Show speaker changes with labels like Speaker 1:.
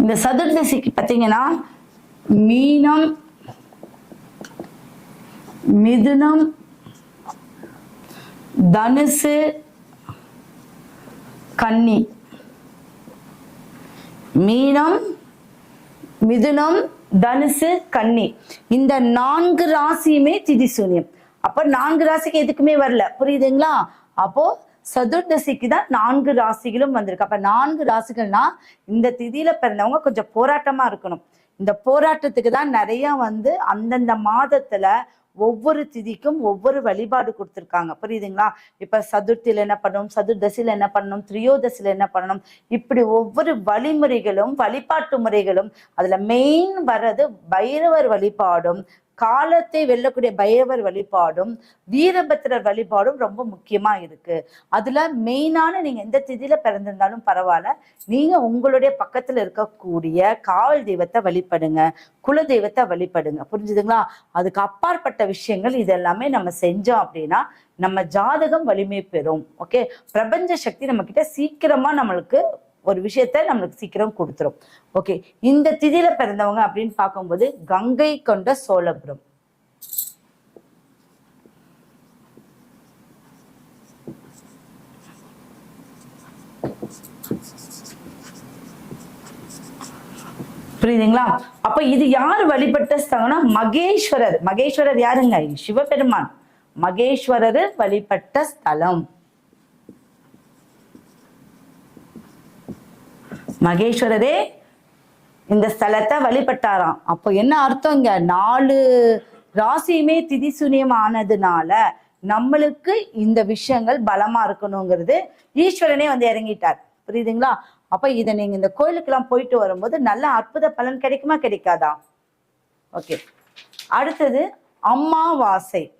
Speaker 1: இந்த சதுர்தசிக்கு பார்த்தீங்கன்னா மீனம் மிதுனம் தனுசு கன்னி. மீனம் மிதுனம் தனுசு கன்னி. இந்த நான்கு ராசியுமே திதிசூன்யம் அப்ப நான்கு ராசிக்கு எதுக்குமே வரல. புரியுதுங்களா? அப்போ சதுர்தசிக்கு தான் நான்கு ராசிகளும் வந்திருக்கு. அப்ப நான்கு ராசிகள்னா இந்த திதியில பிறந்தவங்க கொஞ்சம் போராட்டமா இருக்கணும். இந்த போராட்டத்துக்கு தான் நிறைய வந்து அந்தந்த மாதத்துல ஒவ்வொரு திதிக்கும் ஒவ்வொரு வழிபாடு கொடுத்துருக்காங்க. புரியுதுங்களா? இப்ப சதுர்த்தியில என்ன பண்ணணும்? சதுர்தசியில என்ன பண்ணணும்? திரியோதசியில என்ன பண்ணணும்? இப்படி ஒவ்வொரு வழிமுறைகளும் வழிபாட்டு முறைகளும் அதுல மெயின் வர்றது பைரவர் வழிபாடும் காலத்தை வெல்லக்கூடிய பைரவர் வழிபாடும் வீரபத்திரர் வழிபாடும் ரொம்ப முக்கியமா இருக்கு. அதுல மெயினான நீங்க எந்த திதியில பிறந்திருந்தாலும் பரவாயில்ல. நீங்க உங்களுடைய பக்கத்துல இருக்கக்கூடிய காவல் தெய்வத்தை வழிபடுங்க குல தெய்வத்தை வழிபடுங்க. புரிஞ்சுதுங்களா? அதுக்கு அப்பாற்பட்ட விஷயங்கள் இதெல்லாமே நம்ம செஞ்சோம் அப்படின்னா நம்ம ஜாதகம் வலிமை பெறும். ஓகே பிரபஞ்ச சக்தி நம்ம கிட்ட சீக்கிரமா நம்மளுக்கு ஒரு விஷயத்த நம்மளுக்கு சீக்கிரம் கொடுத்துரும். ஓகே இந்த திதியில பிறந்தவங்க அப்படின்னு பார்க்கும்போது கங்கை கொண்ட சோழபுரம். புரியுதுங்களா? அப்ப இது யார் வழிபட்ட ஸ்தலம்னா மகேஸ்வரர். மகேஸ்வரர் யாருங்க? சிவபெருமான். மகேஸ்வரர் வழிபட்ட ஸ்தலம். மகேஸ்வரரே இந்த ஸ்தலத்தை வழிபட்டாராம். அப்போ என்ன அர்த்தம் இங்க? நாலு ராசியுமே திதிசூனியம் ஆனதுனால நம்மளுக்கு இந்த விஷயங்கள் பலமா இருக்கணுங்கிறது ஈஸ்வரனே வந்து இறங்கிட்டார். புரியுதுங்களா? அப்ப இதை நீங்க இந்த கோயிலுக்கெல்லாம் போயிட்டு வரும்போது நல்ல அற்புத பலன் கிடைக்குமா? கிடைக்காதா? ஓகே. அடுத்தது அம்மாவாசை.